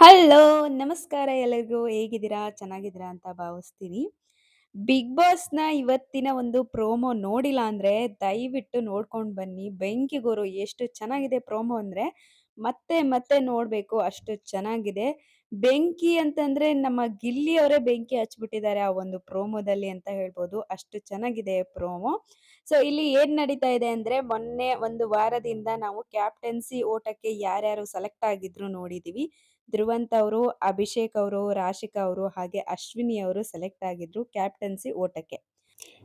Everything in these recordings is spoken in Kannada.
ಹಲೋ! ನಮಸ್ಕಾರ ಎಲ್ಲರಿಗೂ. ಹೇಗಿದ್ದೀರಾ? ಚೆನ್ನಾಗಿದ್ದೀರಾ ಅಂತ ಭಾವಿಸ್ತೀನಿ. ಬಿಗ್ ಬಾಸ್‌ನ ಇವತ್ತಿನ ಒಂದು ಪ್ರೋಮೋ ನೋಡಿಲ್ಲ ಅಂದ್ರೆ ದಯವಿಟ್ಟು ನೋಡ್ಕೊಂಡು ಬನ್ನಿ. ಬೆಂಕಿಗೋರು ಎಷ್ಟು ಚೆನ್ನಾಗಿದೆ ಪ್ರೋಮೋ ಅಂದ್ರೆ ಮತ್ತೆ ಮತ್ತೆ ನೋಡಬೇಕು ಅಷ್ಟು ಚೆನ್ನಾಗಿದೆ. ಬೆಂಕಿ ಅಂತಂದ್ರೆ ನಮ್ಮ ಗಿಲ್ಲಿ ಅವರೇ ಬೆಂಕಿ ಹಚ್ಬಿಟ್ಟಿದ್ದಾರೆ ಆ ಒಂದು ಪ್ರೋಮೋದಲ್ಲಿ ಅಂತ ಹೇಳ್ಬೋದು. ಅಷ್ಟು ಚೆನ್ನಾಗಿದೆ ಪ್ರೋಮೋ. ಸೊ ಇಲ್ಲಿ ಏನ್ ನಡೀತಾ ಇದೆ ಅಂದ್ರೆ ಮೊನ್ನೆ ಒಂದು ವಾರದಿಂದ ನಾವು ಕ್ಯಾಪ್ಟನ್ಸಿ ಓಟಕ್ಕೆ ಯಾರ್ಯಾರು ಸೆಲೆಕ್ಟ್ ಆಗಿದ್ರು ನೋಡಿದೀವಿ. ಧ್ರುವಂತ್ ಅವರು, ಅಭಿಷೇಕ್ ಅವರು, ರಾಶಿಕಾ ಅವರು ಹಾಗೆ ಅಶ್ವಿನಿ ಅವರು ಸೆಲೆಕ್ಟ್ ಆಗಿದ್ರು ಕ್ಯಾಪ್ಟನ್ಸಿ ಓಟಕ್ಕೆ.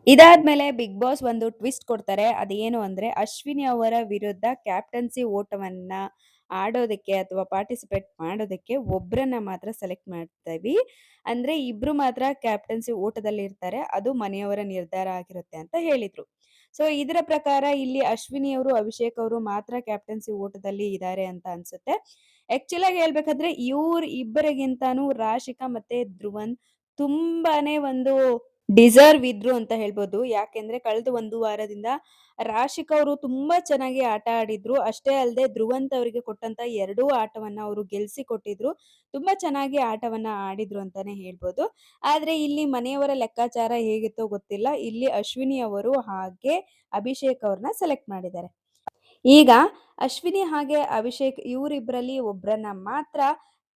ಇದಾದ್ಮೇಲೆ ಬಿಗ್ ಬಾಸ್ ಒಂದು ಟ್ವಿಸ್ಟ್ ಕೊಡ್ತಾರೆ. ಅದೇನು ಅಂದ್ರೆ ಅಶ್ವಿನಿ ಅವರ ವಿರುದ್ಧ ಕ್ಯಾಪ್ಟನ್ಸಿ ಓಟವನ್ನ ಆಡೋದಕ್ಕೆ ಅಥವಾ ಪಾರ್ಟಿಸಿಪೇಟ್ ಮಾಡೋದಕ್ಕೆ ಒಬ್ರನ್ನ ಮಾತ್ರ ಸೆಲೆಕ್ಟ್ ಮಾಡ್ತೀವಿ. ಅಂದ್ರೆ ಇಬ್ರು ಮಾತ್ರ ಕ್ಯಾಪ್ಟನ್ಸಿ ಓಟದಲ್ಲಿ ಇರ್ತಾರೆ. ಅದು ಮನೆಯವರ ನಿರ್ಧಾರ ಆಗಿರುತ್ತೆ ಅಂತ ಹೇಳಿದ್ರು. ಸೊ ಇದರ ಪ್ರಕಾರ ಇಲ್ಲಿ ಅಶ್ವಿನಿ ಅವರು, ಅಭಿಷೇಕ್ ಅವರು ಮಾತ್ರ ಕ್ಯಾಪ್ಟನ್ಸಿ ಓಟದಲ್ಲಿ ಇದ್ದಾರೆ ಅಂತ ಅನ್ಸುತ್ತೆ. ಆಕ್ಚುಲ್ ಆಗಿ ಹೇಳ್ಬೇಕಾದ್ರೆ ಇವ್ರ ಇಬ್ಬರಿಗಿಂತಾನು ರಾಶಿಕಾ ಮತ್ತೆ ಧ್ರುವನ್ ತುಂಬಾನೇ ಒಂದು ಡಿಸರ್ವ್ ಇದ್ರು ಅಂತ ಹೇಳ್ಬೋದು. ಯಾಕೆಂದ್ರೆ ಕಳೆದ ಒಂದು ವಾರದಿಂದ ರಾಶಿಕಾ ಅವರು ತುಂಬಾ ಚೆನ್ನಾಗಿ ಆಟ ಆಡಿದ್ರು. ಅಷ್ಟೇ ಅಲ್ಲದೆ ಧ್ರುವಂತ ಅವರಿಗೆ ಕೊಟ್ಟಂತ ಎರಡೂ ಆಟವನ್ನ ಅವರು ಗೆಲ್ಸಿ ಕೊಟ್ಟಿದ್ರು. ತುಂಬಾ ಚೆನ್ನಾಗಿ ಆಟವನ್ನ ಆಡಿದ್ರು ಅಂತಾನೆ ಹೇಳ್ಬೋದು. ಆದ್ರೆ ಇಲ್ಲಿ ಮನೆಯವರ ಲೆಕ್ಕಾಚಾರ ಹೇಗಿತ್ತೋ ಗೊತ್ತಿಲ್ಲ. ಇಲ್ಲಿ ಅಶ್ವಿನಿ ಅವರು ಹಾಗೆ ಅಭಿಷೇಕ್ ಅವ್ರನ್ನ ಸೆಲೆಕ್ಟ್ ಮಾಡಿದ್ದಾರೆ. ಈಗ ಅಶ್ವಿನಿ ಹಾಗೆ ಅಭಿಷೇಕ್ ಇವರಿಬ್ಬರಲ್ಲಿ ಒಬ್ಬರನ್ನ ಮಾತ್ರ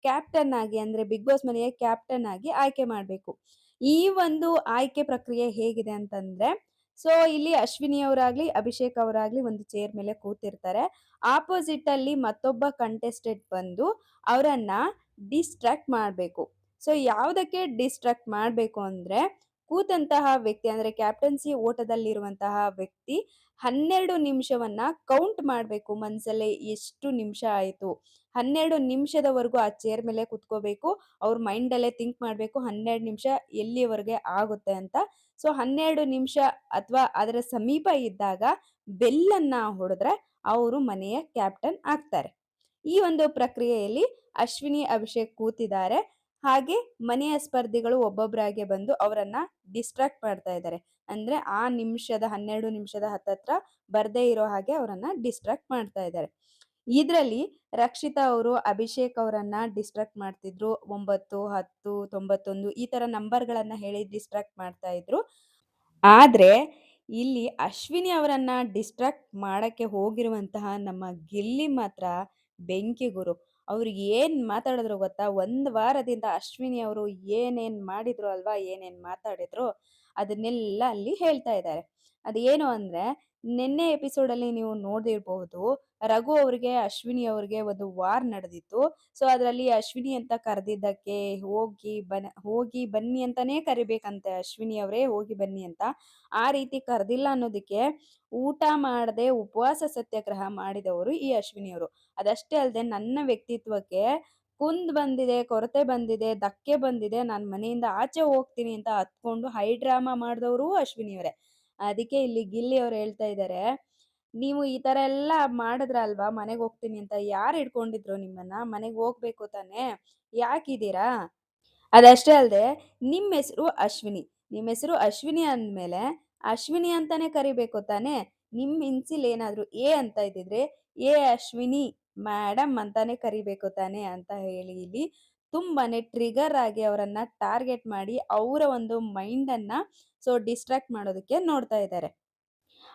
ಕ್ಯಾಪ್ಟನ್ ಆಗಿ ಅಂದ್ರೆ ಬಿಗ್ ಬಾಸ್ ಮನೆಯ ಕ್ಯಾಪ್ಟನ್ ಆಗಿ ಆಯ್ಕೆ ಮಾಡಬೇಕು ಈ ಒಂದು ಆಯ್ಕೆ ಪ್ರಕ್ರಿಯೆ ಹೇಗಿದೆ ಅಂತಂದ್ರೆ ಸೊ ಇಲ್ಲಿ ಅಶ್ವಿನಿ ಅವರಾಗ್ಲಿ, ಅಭಿಷೇಕ್ ಅವರಾಗ್ಲಿ ಒಂದು ಚೇರ್ ಮೇಲೆ ಕೂತಿರ್ತಾರೆ. ಆಪೋಸಿಟ್ ಅಲ್ಲಿ ಮತ್ತೊಬ್ಬ ಕಂಟೆಸ್ಟೆಂಟ್ ಬಂದು ಅವರನ್ನ ಡಿಸ್ಟ್ರಾಕ್ಟ್ ಮಾಡಬೇಕು ಸೊ ಯಾವುದಕ್ಕೆ ಡಿಸ್ಟ್ರಾಕ್ಟ್ ಮಾಡಬೇಕು ಅಂದ್ರೆ ಕೂತಂತಹ ವ್ಯಕ್ತಿ ಅಂದ್ರೆ ಕ್ಯಾಪ್ಟನ್ಸಿ ಓಟದಲ್ಲಿರುವಂತಹ ವ್ಯಕ್ತಿ 12 ನಿಮಿಷವನ್ನ ಕೌಂಟ್ ಮಾಡಬೇಕು ಮನ್ಸಲ್ಲೇ ಎಷ್ಟು ನಿಮಿಷ ಆಯ್ತು. 12 ನಿಮಿಷದವರೆಗೂ ಆ ಚೇರ್ ಮೇಲೆ ಕುತ್ಕೋಬೇಕು. ಅವ್ರ ಮೈಂಡಲ್ಲೇ ಥಿಂಕ್ ಮಾಡಬೇಕು 12 ನಿಮಿಷ ಎಲ್ಲಿವರೆಗೆ ಆಗುತ್ತೆ ಅಂತ. ಸೊ 12 ನಿಮಿಷ ಅಥವಾ ಅದರ ಸಮೀಪ ಇದ್ದಾಗ ಬೆಲ್ಲನ್ನ ಹೊಡೆದ್ರೆ ಅವರು ಮನೆಯ ಕ್ಯಾಪ್ಟನ್ ಆಗ್ತಾರೆ. ಈ ಒಂದು ಪ್ರಕ್ರಿಯೆಯಲ್ಲಿ ಅಶ್ವಿನಿ, ಅಭಿಷೇಕ್ ಕೂತಿದ್ದಾರೆ. ಹಾಗೆ ಮನೆಯ ಸ್ಪರ್ಧಿಗಳು ಒಬ್ಬೊಬ್ಬರಾಗೆ ಬಂದು ಅವರನ್ನ ಡಿಸ್ಟ್ರಾಕ್ಟ್ ಮಾಡ್ತಾ ಇದ್ದಾರೆ. ಅಂದ್ರೆ ಆ ನಿಮಿಷದ 12 ನಿಮಿಷದ ಹತ್ತತ್ರ ಬರ್ದೇ ಇರೋ ಹಾಗೆ ಅವರನ್ನ ಡಿಸ್ಟ್ರಾಕ್ಟ್ ಮಾಡ್ತಾ ಇದ್ದಾರೆ. ಇದರಲ್ಲಿ ರಕ್ಷಿತಾ ಅವರು ಅಭಿಷೇಕ್ ಅವರನ್ನ ಡಿಸ್ಟ್ರಾಕ್ಟ್ ಮಾಡ್ತಿದ್ರು. 9, 10, 91 ಈ ತರ ನಂಬರ್‌ಗಳನ್ನ ಹೇಳಿ ಡಿಸ್ಟ್ರಾಕ್ಟ್ ಮಾಡ್ತಾ ಇದ್ರು. ಆದ್ರೆ ಇಲ್ಲಿ ಅಶ್ವಿನಿ ಅವರನ್ನ ಡಿಸ್ಟ್ರಾಕ್ಟ್ ಮಾಡಕ್ಕೆ ಹೋಗಿರುವಂತಹ ನಮ್ಮ ಗಿಲ್ಲಿ ಮಾತ್ರ ಬೆಂಕಿ ಏನು ಏನ್ ಮಾತಾಡಿದ್ರು ಗೊತ್ತಾ? ಒಂದು ವಾರದಿಂದ ಅಶ್ವಿನಿ ಅವರು ಏನೇನ್ ಮಾಡಿದ್ರು ಅಲ್ವಾ? ಏನೇನ್ ಮಾತಾಡಿದ್ರು ಅದನ್ನೆಲ್ಲ ಅಲ್ಲಿ ಹೇಳ್ತಾ ಇದ್ದಾರೆ. ಅದೇನು ಅಂದ್ರೆ ನಿನ್ನೆ ಎಪಿಸೋಡಲ್ಲಿ ನೀವು ನೋಡಿರ್ಬಹುದು. ರಘು ಅವ್ರಿಗೆ, ಅಶ್ವಿನಿ ಅವ್ರಿಗೆ ಒಂದು ವಾರ್ ನಡೆದಿತ್ತು. ಸೊ ಅದ್ರಲ್ಲಿ ಅಶ್ವಿನಿ ಅಂತ ಕರೆದಿದ್ದಕ್ಕೆ ಹೋಗಿ ಬನ್ ಹೋಗಿ ಬನ್ನಿ ಅಂತಾನೇ ಕರಿಬೇಕಂತೆ ಅಶ್ವಿನಿ ಅವರೇ ಹೋಗಿ ಬನ್ನಿ ಅಂತ. ಆ ರೀತಿ ಕರೆದಿಲ್ಲ ಅನ್ನೋದಕ್ಕೆ ಊಟ ಮಾಡದೆ ಉಪವಾಸ ಸತ್ಯಾಗ್ರಹ ಮಾಡಿದವರು ಈ ಅಶ್ವಿನಿ ಅವರು. ಅದಷ್ಟೇ ಅಲ್ಲದೆ ನನ್ನ ವ್ಯಕ್ತಿತ್ವಕ್ಕೆ ಕುಂದ್ ಬಂದಿದೆ, ಕೊರತೆ ಬಂದಿದೆ, ಧಕ್ಕೆ ಬಂದಿದೆ, ನಾನ್ ಮನೆಯಿಂದ ಆಚೆ ಹೋಗ್ತೀನಿ ಅಂತ ಹತ್ಕೊಂಡು ಹೈ ಡ್ರಾಮಾ ಮಾಡಿದವರು ಅಶ್ವಿನಿ ಅವರೇ. ಅದಕ್ಕೆ ಇಲ್ಲಿ ಗಿಲ್ಲಿ ಅವ್ರು ಹೇಳ್ತಾ ಇದ್ದಾರೆ, ನೀವು ಈ ತರ ಎಲ್ಲ ಮಾಡಿದ್ರಲ್ವಾ ಮನೆಗೆ ಹೋಗ್ತೀನಿ ಅಂತ ಯಾರು ಹಿಡ್ಕೊಂಡಿದ್ರು ನಿಮ್ಮನ್ನ? ಮನೆಗೆ ಹೋಗ್ಬೇಕು ತಾನೇ? ಯಾಕಿದ್ದೀರಾ? ಅದಷ್ಟೇ ಅಲ್ಲದೆ ನಿಮ್ಮ ಹೆಸರು ಅಶ್ವಿನಿ. ನಿಮ್ಮ ಹೆಸರು ಅಶ್ವಿನಿ ಅಂದ್ಮೇಲೆ ಅಶ್ವಿನಿ ಅಂತಾನೆ ಕರಿಬೇಕು ತಾನೇ? ನಿಮ್ಮ ಇನ್ಸಿಲ್ ಏನಾದ್ರು ಎ ಅಂತ ಇದ್ದಿದ್ರೆ ಎ ಅಶ್ವಿನಿ ಮೇಡಮ್ ಅಂತಾನೆ ಕರಿಬೇಕು ತಾನೆ ಅಂತ ಹೇಳಿ ಇಲ್ಲಿ ತುಂಬಾನೇ ಟ್ರಿಗರ್ ಆಗಿ ಅವರನ್ನ ಟಾರ್ಗೆಟ್ ಮಾಡಿ ಅವರ ಒಂದು ಮೈಂಡ್ ಅನ್ನ ಸೊ ಡಿಸ್ಟ್ರಾಕ್ಟ್ ಮಾಡೋದಕ್ಕೆ ನೋಡ್ತಾ ಇದ್ದಾರೆ.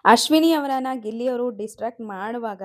ಅಶ್ವಿನಿ ಅವರನ್ನ ಗಿಲ್ಲಿ ಅವರು ಡಿಸ್ಟ್ರಾಕ್ಟ್ ಮಾಡುವಾಗ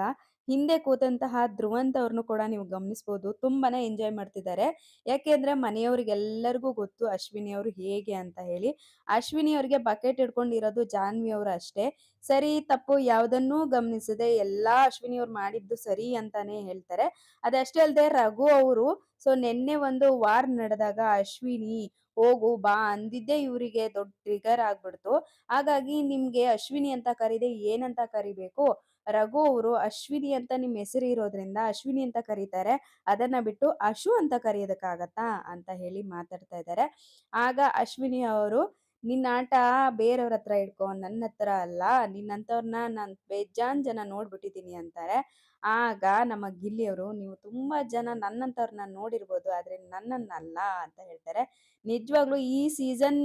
ಹಿಂದೆ ಕೂತಂತಹ ಧ್ರುವಂತ ಅವ್ರನ್ನು ಕೂಡ ನೀವು ಗಮನಿಸ್ಬೋದು ತುಂಬಾನೇ ಎಂಜಾಯ್ ಮಾಡ್ತಿದ್ದಾರೆ. ಯಾಕೆಂದ್ರೆ ಮನೆಯವರಿಗೆಲ್ಲರಿಗೂ ಗೊತ್ತು ಅಶ್ವಿನಿ ಅವರು ಹೇಗೆ ಅಂತ ಹೇಳಿ. ಅಶ್ವಿನಿ ಅವರಿಗೆ ಬಕೆಟ್ ಹಿಡ್ಕೊಂಡಿರೋದು ಜಾನ್ವಿ ಅವರು ಅಷ್ಟೇ. ಸರಿ, ತಪ್ಪು ಯಾವ್ದನ್ನೂ ಗಮನಿಸದೆ ಎಲ್ಲಾ ಅಶ್ವಿನಿ ಅವ್ರು ಮಾಡಿದ್ದು ಸರಿ ಅಂತಾನೆ ಹೇಳ್ತಾರೆ. ಅದಷ್ಟೇ ಅಲ್ಲದೆ ರಘು ಅವರು ಸೊ ನಿನ್ನೆ ಒಂದು ವಾರ್ ನಡೆದಾಗ ಅಶ್ವಿನಿ ಹೋಗು ಬಾ ಅಂದಿದ್ದೆ ಇವರಿಗೆ ದೊಡ್ಡ ಟ್ರಿಗರ್ ಆಗ್ಬಿಡ್ತು. ಹಾಗಾಗಿ ನಿಮ್ಗೆ ಅಶ್ವಿನಿ ಅಂತ ಕರೀದೆ ಏನಂತ ಕರಿಬೇಕು? ರಘು ಅವರು ಅಶ್ವಿನಿ ಅಂತ ನಿಮ್ಮ ಹೆಸರು ಇರೋದ್ರಿಂದ ಅಶ್ವಿನಿ ಅಂತ ಕರೀತಾರೆ. ಅದನ್ನ ಬಿಟ್ಟು ಅಶು ಅಂತ ಕರೆಯೋದಕ್ಕಾಗತ್ತಾ? ಅಂತ ಹೇಳಿ ಮಾತಾಡ್ತಾ ಇದ್ದಾರೆ. ಆಗ ಅಶ್ವಿನಿ ಅವರು ನಿನ್ನ ಆಟ ಬೇರೆಯವ್ರ ಹತ್ರ ಇಟ್ಕೋ ನನ್ನ ಹತ್ರ ಅಲ್ಲ. ನಿನ್ನಂಥವ್ರನ್ನ ನಾನು ಬೇಜಾನ್ ಜನ ನೋಡ್ಬಿಟ್ಟಿದ್ದೀನಿ ಅಂತಾರೆ. ಆಗ ನಮ್ಮ ಗಿಲ್ಲಿಯವರು, ನೀವು ತುಂಬಾ ಜನ ನನ್ನಂಥವ್ರನ್ನ ನೋಡಿರ್ಬೋದು. ಆದ್ರೆ ನನ್ನನ್ನಲ್ಲ ಅಂತ ಹೇಳ್ತಾರೆ. ನಿಜವಾಗ್ಲೂ ಈ ಸೀಸನ್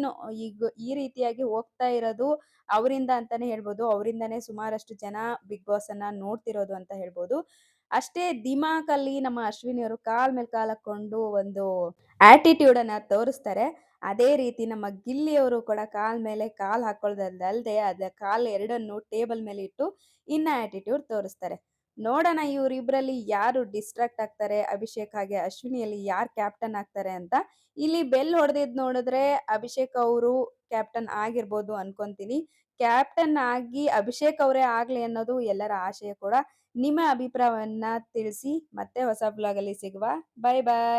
ಈಗ ಈ ರೀತಿಯಾಗಿ ಹೋಗ್ತಾ ಇರೋದು ಅವರಿಂದ ಅಂತಾನೆ ಹೇಳ್ಬೋದು. ಅವರಿಂದಾನೇ ಸುಮಾರಷ್ಟು ಜನ ಬಿಗ್ ಬಾಸ್ ಅನ್ನ ನೋಡ್ತಿರೋದು ಅಂತ ಹೇಳ್ಬೋದು. ಅಷ್ಟೇ ದಿಮಾಕಲ್ಲಿ ನಮ್ಮ ಅಶ್ವಿನಿಯವರು ಕಾಲ್ ಮೇಲೆ ಕಾಲ್ ಹಾಕೊಂಡು ಒಂದು ಆಟಿಟ್ಯೂಡ್ ಅನ್ನ ತೋರಿಸ್ತಾರೆ. ಅದೇ ರೀತಿ ನಮ್ಮ ಗಿಲ್ಲಿಯವರು ಕೂಡ ಕಾಲ್ ಮೇಲೆ ಕಾಲ್ ಹಾಕೊಳ್ಳೋದಲ್ಲದೆ ಅದ ಕಾಲ್ ಎರಡನ್ನು ಟೇಬಲ್ ಮೇಲೆ ಇಟ್ಟು ಇನ್ನ ಆಟಿಟ್ಯೂಡ್ ತೋರಿಸ್ತಾರೆ. ನೋಡೋಣ ಇವರಿಬ್ರಲ್ಲಿ ಯಾರು ಡಿಸ್ಟ್ರಾಕ್ಟ್ ಆಗ್ತಾರೆ, ಅಭಿಷೇಕ್ ಹಾಗೆ ಅಶ್ವಿನಿಯಲ್ಲಿ ಯಾರು ಕ್ಯಾಪ್ಟನ್ ಆಗ್ತಾರೆ ಅಂತ. ಇಲ್ಲಿ ಬೆಲ್ ಹೊಡೆದಿದ್ ನೋಡಿದ್ರೆ ಅಭಿಷೇಕ್ ಅವರು ಕ್ಯಾಪ್ಟನ್ ಆಗಿರ್ಬೋದು ಅನ್ಕೊಂತೀನಿ. ಕ್ಯಾಪ್ಟನ್ ಆಗಿ ಅಭಿಷೇಕ್ ಅವರೇ ಆಗ್ಲಿ ಅನ್ನೋದು ಎಲ್ಲರ ಆಶಯ ಕೂಡ. ನಿಮ್ಮ ಅಭಿಪ್ರಾಯವನ್ನ ತಿಳಿಸಿ ಮತ್ತೆ ಹೊಸ ಬ್ಲಾಗಲ್ಲಿ ಸಿಗುವ. ಬಾಯ್ ಬಾಯ್.